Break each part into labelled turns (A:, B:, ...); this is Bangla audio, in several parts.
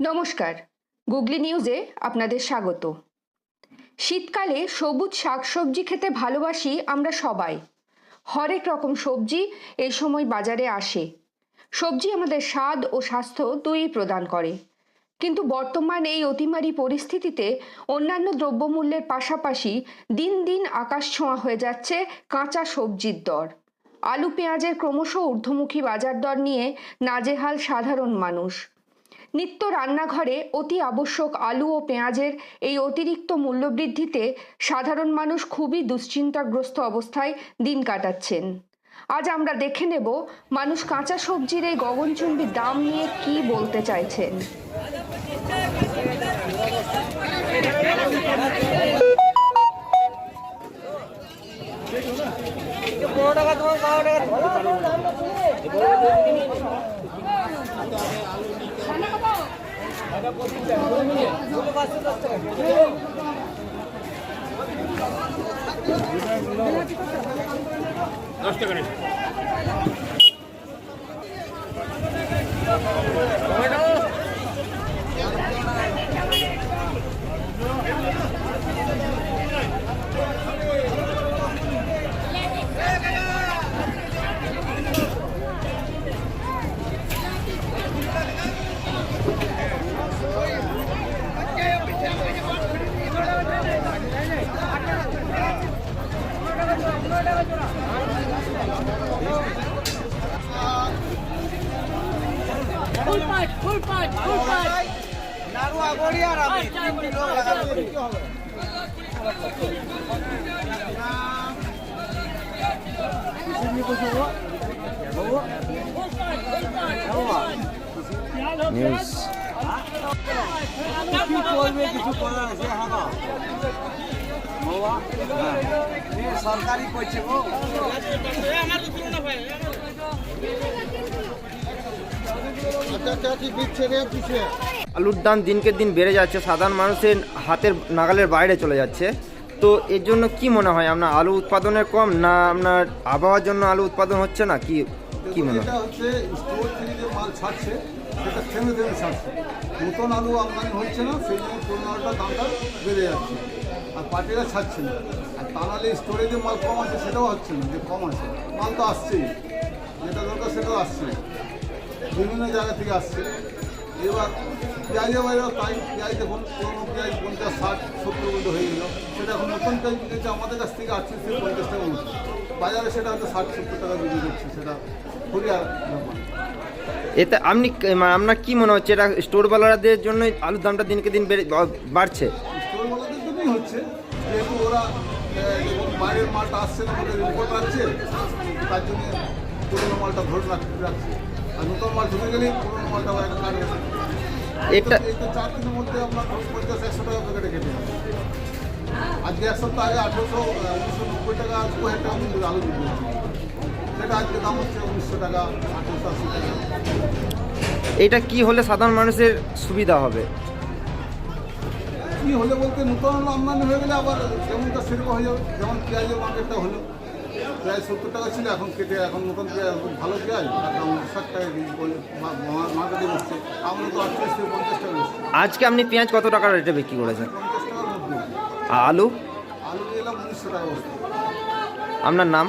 A: নমস্কার। গুগলি নিউজে আপনাদের স্বাগত। শীতকালে সবুজ শাকসবজি খেতে ভালোবাসি আমরা সবাই। হরেক রকম সবজি এই সময় বাজারে আসে। সবজি আমাদের স্বাদ ও স্বাস্থ্য দুই প্রদান করে। কিন্তু বর্তমান এই অতিমারী পরিস্থিতিতে অন্যান্য দ্রব্যমূল্যের পাশাপাশি দিন দিন আকাশ ছোঁয়া হয়ে যাচ্ছে কাঁচা সবজির দর। আলু পেঁয়াজের ক্রমশ ঊর্ধ্বমুখী বাজার দর নিয়ে নাজেহাল সাধারণ মানুষ। নিত্য রান্নাঘরে অতি আবশ্যক আলু ও পেঁয়াজের এই অতিরিক্ত মূল্যবৃদ্ধিতে সাধারণ মানুষ খুবই দুশ্চিন্তাগ্রস্ত অবস্থায় দিন কাটাচ্ছেন। আজ আমরা দেখে নেব মানুষ কাঁচা সবজির এই গগনচুম্বী দাম নিয়ে কি বলতে চাইছেন।
B: দশ টাকা ফুল পাঁচ ফুল পাঁচ ফুল পাঁচ
C: নাড়ুয়া গড়ি আর আমি তিনটি লোক লাগালে কি হবে?
D: নিউজ
C: কি করবে কিছু করার আছে সরকারি করছে গো। আচ্ছা আচ্ছা কি দিচ্ছে রে পিছিয়ে
D: আলুর দাম দিনকে দিন বেড়ে যাচ্ছে সাধারণ মানুষের হাতের নাগালের বাইরে চলে যাচ্ছে। তো এর জন্য কি মনে হয় আপনার আলু উৎপাদনের কম না আপনার আবহাওয়ার জন্য আলু উৎপাদন হচ্ছে না? কি কি মনে হয়?
E: হচ্ছে স্টোর থেকে যে মাল ছাড়ছে সেটা থেমে থেমে ছাড়ছে। নতুন আলু আমদানি হচ্ছে না সেই জন্য পুরোনো দামটা বেড়ে যাচ্ছে। আর পার্টিরা ছাড়ছে না। আর তা নাহলে স্টোরে যে মাল কম আছে সেটাও হচ্ছে না যে কম আছে। মাল তো আসছেই। যেটা দরকার সেটাও আসছে। বিভিন্ন জায়গা থেকে আসছে। এবার পেঁয়াজের বাইরেও তাই পেঁয়াজ দেখুন পুরোনো পেঁয়াজ পঞ্চাশ ষাট সত্তর পর্যন্ত হয়ে গেল। সেটা এখন নতুন পেঁয়াজ আমাদের কাছ থেকে আটত্রিশ থেকে পঞ্চাশ টাকা মতো। বাজারে সেটা হয়তো ষাট সত্তর টাকা বিক্রি করছে সেটা খুবই
D: এতে আপনি আপনার কি মনে হচ্ছে এটা স্টোরওয়ালাদের জন্য আলুর দামটা দিনকে দিন বেড়ে বাড়ছে?
E: স্টোরওয়ালাদের জন্যই হচ্ছে যেহেতু ওরা বাইরের মালটা আসছে না আমাদের রিপোর্ট আসছে তার জন্য পুরোনো মালটা ধরে রাখ- রাখছে। নতুন মাল ঢুকে গেলেই পুরোনো মালটা কাটবে
D: এটা
E: এই তো চার দিনের মধ্যে আপনার পঞ্চাশ একশো টাকা প্যাকেটে কেটে যাবে আজকে এক সপ্তাহ আগে আঠেরোশো উনিশশো নব্বই টাকা দু হাজার টাকা কিন্তু আলু বিক্রি সেটা আজকে দাম হচ্ছে উনিশশো টাকা আঠেরোশো আশি টাকা।
D: এটা কি হলে সাধারণ মানুষের সুবিধা হবে?
E: কি হলে বলতে নতুন আমদানি হয়ে গেলে আবার যেমনটা সেরকম হয়ে যাবে যেমন পেঁয়াজের মার্কেটটা হলো। পেঁয়াজ সত্তর টাকা ছিল এখন কেটে এখন নতুন ভালো পেঁয়াজ দাম ষাট টাকা মার্কেটে বসছে। আমরা তো আটত্রিশ থেকে পঞ্চাশ টাকা
D: আজকে আপনি পেঁয়াজ কত টাকার রেটে বিক্রি করেছেন? আলু?
E: আলু এলাম উনিশশো টাকা
D: আপনার নাম?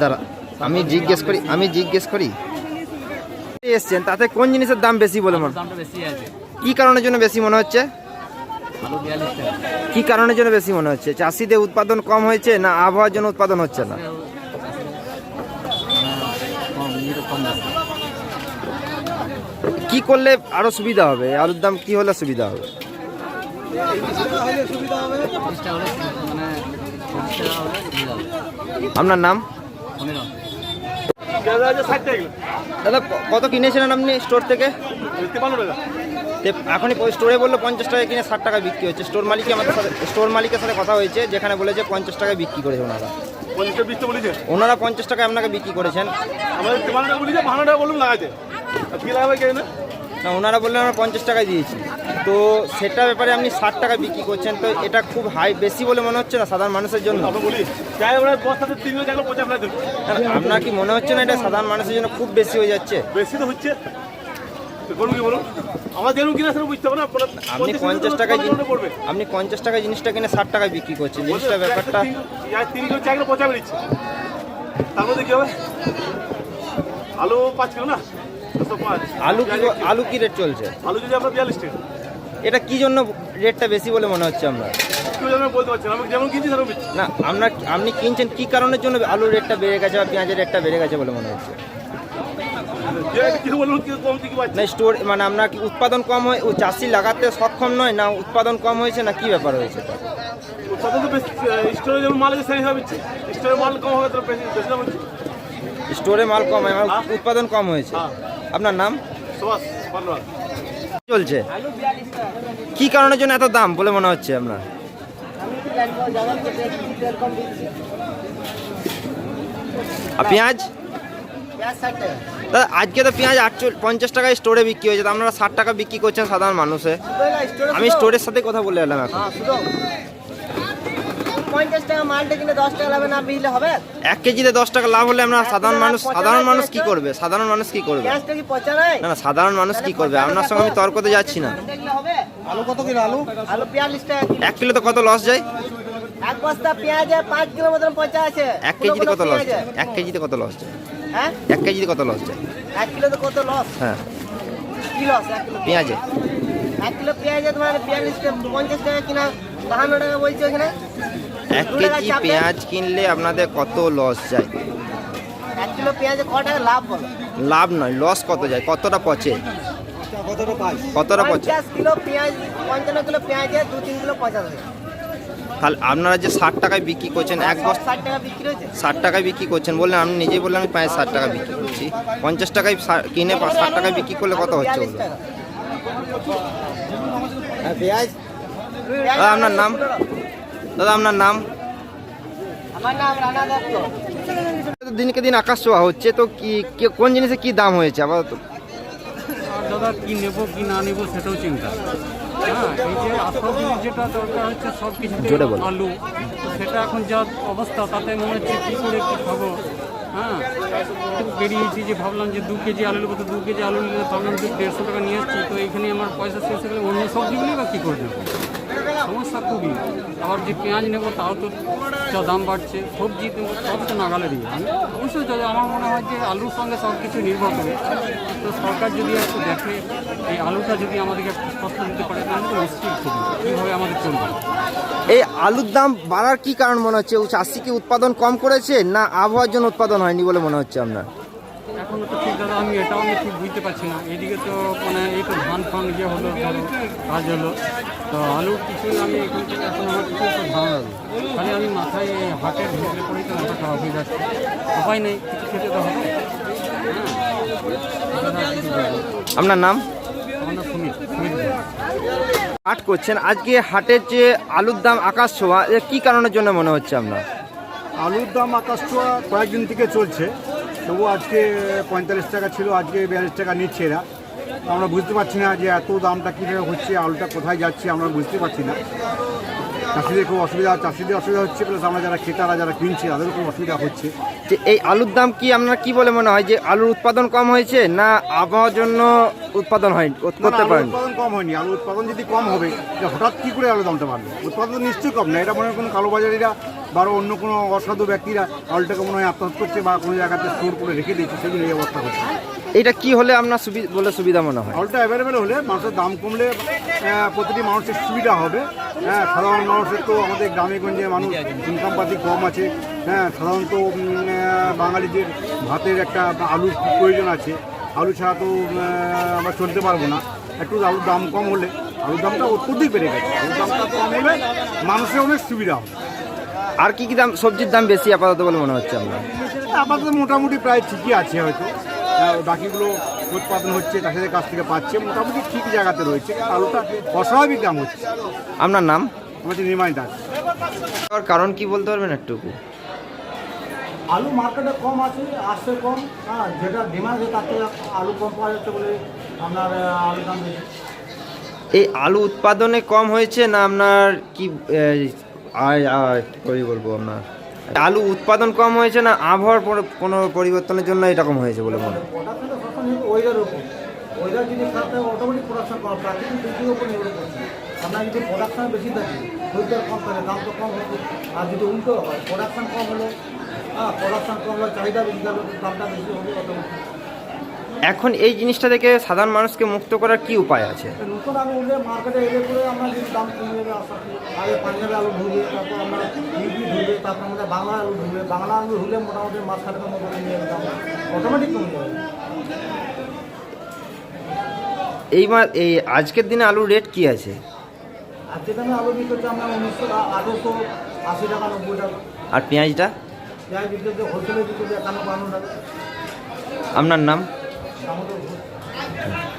D: দাঁড়া আমি জিজ্ঞেস করি আমি জিজ্ঞেস করি। এসছেন তাতে কোন জিনিসের দাম বেশি বলে মনে
B: দামটা
D: কি কারণের জন্য বেশি মনে হচ্ছে?
B: টাকা
D: কি কারণের জন্য বেশি মনে হচ্ছে? চাষিদের উৎপাদন কম হয়েছে না আবহাওয়ার জন্য উৎপাদন হচ্ছে না? কি করলে আরও সুবিধা হবে? আলুর দাম কি হলে সুবিধা হবে? আপনার নাম? দাদা, কত কিনেছিলেন আপনি স্টোর থেকে? এখনই স্টোরে বলল পঞ্চাশ টাকা কিনে ষাট টাকা বিক্রি হচ্ছে। স্টোর মালিক আমাদের সাথে স্টোর মালিকের সাথে কথা হয়েছে যেখানে বলেছে পঞ্চাশ টাকায় বিক্রি করেছে ওনারা। ওনারা পঞ্চাশ টাকায় আপনাকে বিক্রি করেছেন।
F: টাকা টাকা না
D: ওনারা বললেন আমরা পঞ্চাশ টাকায় দিয়েছি। তো সেটা ব্যাপারে আপনি ষাট টাকা বিক্রি করছেন তো এটা খুব হাই বেশি বলে মনে হচ্ছে না সাধারণ মানুষের জন্য? আপনার কি মনে হচ্ছে না এটা সাধারণ মানুষের জন্য খুব বেশি হয়ে যাচ্ছে?
F: বেশি তো হচ্ছে। করব কি বলুন? আমার কিনা সেরকম বুঝতে হবে না
D: আপনি পঞ্চাশ টাকায়
F: পড়বে?
D: আপনি পঞ্চাশ টাকায় জিনিসটা কিনে ষাট টাকায় বিক্রি করছেন। জিনিসটা ব্যাপারটা
F: তিন কিলো চার কিলো পচা বেরিয়েছে। তার মধ্যে কি হবে? আলু পাঁচ কিলো না?
D: আলু কি আলু কি রেট চলছে?
F: আলু যদি আপনার বিয়াল্লিশ টাকা।
D: এটা কি জন্য রেটটা বেশি বলে মনে হচ্ছে আমরা না আপনার আপনি কিনছেন কি কারণের জন্য আলুর রেটটা বেড়ে গেছে বা পেঁয়াজের রেটটা বেড়ে গেছে বলে মনে হচ্ছে
F: কিছু বলুন কি কমছে কি পাচ্ছে
D: না স্টোর মানে আপনার কি উৎপাদন কম হয় ও চাষি লাগাতে সক্ষম নয় না উৎপাদন কম হয়েছে না কি ব্যাপার হয়েছে?
F: স্টোরে যেমন মাল সেই হিসাবে স্টোরে মাল কম
D: স্টোরে মাল হয় উৎপাদন কম হয়েছে।
F: হ্যাঁ।
D: আপনার নাম? চলছে। কি কারণের জন্য এত দাম বলে মনে হচ্ছে আপনার? আর পেঁয়াজ দাদা আজকে তো পেঁয়াজ আটচল পঞ্চাশ টাকায় স্টোরে বিক্রি হয়েছে তো আপনারা ষাট টাকা বিক্রি করছেন সাধারণ মানুষে। আমি স্টোরের সাথে কথা বলে এলাম এখন।
G: পঞ্চাশ টাকা মালটা কিনে দশ টাকা না
D: এক কেজিতে দশ টাকা লাভ হলে আমরা সাধারণ মানুষ সাধারণ মানুষ কি করবে? সাধারণ মানুষ কি করবে? না না সাধারণ মানুষ কি করবে? আপনার সঙ্গে আমি তর্কতে যাচ্ছি না।
E: আলু কত কিলো আলু?
G: আলু বিয়াল্লিশ টাকা কিলো।
D: এক কিলো তো কত লস যায়?
G: এক বস্তা পেঁয়াজে পাঁচ কিলো মতন পচা আছে।
D: এক কেজিতে কত লস যায়? এক কেজিতে কত লস যায়?
G: হ্যাঁ?
D: এক কেজিতে কত লস যায়?
G: এক কিলো তো কত লস
D: হ্যাঁ।
G: কি লস এক কিলো
D: পেঁয়াজে?
G: এক কিলো পেঁয়াজে তোমার বিয়াল্লিশ পঞ্চাশ টাকা কিনা বাহান্ন টাকা বলছে ওখানে।
D: এক কেজি পেঁয়াজ কিনলে আপনাদের কত লস যায়?
G: এক কিলো পেঁয়াজে ক টাকা লাভ বলো?
D: লাভ নয় লস কত যায়? কতটা পচে? কতটা পচে?
G: পঞ্চাশ কিলো পেঁয়াজ পঞ্চান্ন কিলো পেঁয়াজে দু তিন কিলো পচা থাকে
D: তাহলে আপনারা যে ষাট টাকায় বিক্রি করছেন এক বস্তা
G: ষাট টাকা বিক্রি হয়েছে?
D: ষাট টাকায় বিক্রি করছেন বললেন আপনি নিজেই বললেন আমি পাঁচ ষাট টাকা বিক্রি করছি। পঞ্চাশ টাকায় কিনে ষাট টাকায় বিক্রি করলে কত হচ্ছে দাদা আপনার নাম? দাদা আপনার নাম?
G: আমার নাম রানা দত্ত।
D: দিনকে দিন আকাশ ছোঁয়া হচ্ছে তো কি কি- কোন জিনিসে কি দাম হয়েছে? আপাতত
B: দাদা কি নেব কি না নেব সেটাও চিন্তা। হ্যাঁ যেটা দরকার হচ্ছে সব কিছুতে আলু সেটা এখন যা অবস্থা তাতে মনে হচ্ছে কী করে কী খাব? হ্যাঁ বেরিয়েছি যে ভাবলাম যে দু কেজি আলু নেব তো দু কেজি আলু নিলে ভাবলাম যে দেড়শো টাকা নিয়ে এসেছি তো এখানে আমার পয়সা শেষ হয়ে গেলে অন্য সবজিগুলি বা কী করে দেবো? সমস্যা খুবই। আবার যে পেঁয়াজ নেব, তাও তো যা দাম বাড়ছে। সবজি নেব, সব তো নাগালেরই আমি অবশ্যই যদি আমার মনে হয় যে আলুর সঙ্গে সব কিছু নির্ভর করে। তো সরকার যদি একটু দেখে, এই আলুটা যদি আমাদেরকে একটু সস্তা দিতে পারে, তাহলে তো নিশ্চয়ই খুবই কীভাবে আমাদের চলবে।
D: এই আলুর দাম বাড়ার কি কারণ মনে হচ্ছে? চাষি কি উৎপাদন কম করেছে, না আবহাওয়ার জন্য উৎপাদন হয়নি বলে মনে হচ্ছে আপনার?
B: এখনও তো ঠিক দাদা আমি এটাও আমি ঠিক বুঝতে পারছি না। এদিকে তো মানে এই তো ধান ফান ইয়ে হলো কাজ হলো। তো আলু কিছুই আমি এখান থেকে এখন আমার কিছু তো ধারণা নেই খালি আমি মাথায় হাটের ঢুকলে পরেই তো মাথা খারাপ হয়ে যাচ্ছে উপায় নেই কিছু খেতে তো হবে। হ্যাঁ। কিছু।
D: আপনার নাম?
B: আমার।
D: হাট করছেন। আজকে হাটের যে আলুর দাম আকাশ ছোঁয়া কি কারণের জন্য মনে হচ্ছে আপনার?
H: আলুর দাম আকাশ ছোঁয়া কয়েকদিন থেকে চলছে। তবু আজকে পঁয়তাল্লিশ টাকা ছিল আজকে বিয়াল্লিশ টাকা নিচ্ছে এরা। আমরা বুঝতে পারছি না যে এত দামটা কীভাবে হচ্ছে আলুটা কোথায় যাচ্ছে আমরা বুঝতে পারছি না। চাষিদের খুব অসুবিধা চাষিদের অসুবিধা হচ্ছে প্লাস আমরা যারা ক্রেতারা যারা কিনছে তাদেরও খুব অসুবিধা হচ্ছে।
D: যে এই আলুর দাম কি আপনার কি বলে মনে হয়? যে আলুর উৎপাদন কম হয়েছে না আবহাওয়ার জন্য উৎপাদন হয়
H: না,
D: করতে পারেন?
H: উৎপাদন কম হয়নি। আলু উৎপাদন যদি কম হবে যে হঠাৎ কী করে আলুর দামটা বাড়বে? উৎপাদন তো নিশ্চয়ই কম না এটা মনে হয় কোনো কালোবাজারিরা বা আরও অন্য কোনো অসাধু ব্যক্তিরা আলুটাকে মনে হয় আত্মসাৎ করছে বা কোনো জায়গাতে স্টোর করে রেখে দিচ্ছে সেগুলো এই অবস্থা হচ্ছে।
D: এটা কি হলে আপনার সুবি- বলে সুবিধা মনে হয়?
H: আলুটা অ্যাভেলেবেল হলে মানুষের দাম কমলে প্রতিটি মানুষের সুবিধা হবে। হ্যাঁ সাধারণ মানুষের তো আমাদের গ্রামে গঞ্জে মানুষ ইনকাম পাতি কম আছে। হ্যাঁ সাধারণত বাঙালিদের ভাতের একটা আলুর প্রয়োজন আছে আলু ছাড়া তো আমরা চলতে পারব না। একটু আলুর দাম কম হলে আলুর দামটা অত্যধিক বেড়ে গেছে। আলুর দামটা কম হলে মানুষের অনেক সুবিধা হবে।
D: আর কি কি দাম সবজির দাম বেশি আপাতত বলে মনে হচ্ছে আপনার?
H: আপাতত মোটামুটি প্রায় ঠিকই আছে হয়তো। বাকিগুলো উৎপাদন হচ্ছে চাষিদের কাছ থেকে পাচ্ছে মোটামুটি ঠিক জায়গাতে রয়েছে। আলুটা অস্বাভাবিক দাম হচ্ছে।
D: আপনার নাম?
H: আমাদের নির্মাণ দাস।
D: আর কারণ কি বলতে পারবেন একটু?
I: আলু মার্কেটে কম আছে আসছে কম। হ্যাঁ যেটা ডিমান্ড আছে তার থেকে আলু কম পাওয়া যাচ্ছে বলে আপনার আলুর দাম
D: এই আলু উৎপাদনে কম হয়েছে না আপনার কি আয়- আয়, কি করে বলব আপনার আলু উৎপাদন কম হয়েছে না? আবহাওয়ার পর- কোনো পরিবর্তনের জন্য এরকম হয়েছে বলে মনে হয়?
I: ওয়েদার উপর ওয়েদার যদি খারাপ থাকে অটোমেটিক প্রোডাকশন করা প্রাকৃতিক দুর্যোগের উপর নির্ভর করছে আপনার যদি প্রোডাকশন বেশি থাকে ওয়েদার কম থাকে দাম তো কম হবে আর যদি উল্টো হয় প্রোডাকশন কম হলো হ্যাঁ প্রোডাকশন কম হলো চাহিদা বেশি গেল দামটা বেশি হবে অটোমেটিক
D: এখন এই জিনিসটা থেকে সাধারণ মানুষকে মুক্ত করার কি উপায় আছে?
I: নতুন আলু উঠলে মার্কেটে এলে করে আমরা যদি দাম কমে যাবে আগে পাঞ্জাবি আলু ঢুকবে তারপর আমরা ইউপি ঢুকবে তারপর আমাদের বাংলা আলু ঢুকবে বাংলা আলু ঢুকলে মোটামুটি মাছ কাটানোর মতো নিয়ে দাম অটোমেটিক কমে যাবে
D: এই মা এই আজকের দিনে আলুর রেট কি আছে?
I: আলু বিক্রি আমরা উনিশশো আঠারোশো আশি টাকা নব্বই টাকা।
D: আর পেঁয়াজটা?
I: পেঁয়াজ বিক্রি করছে হোলসেলে বিক্রি একান্ন বান্ন টাকা।
D: আপনার নাম? 全部都是猪蹄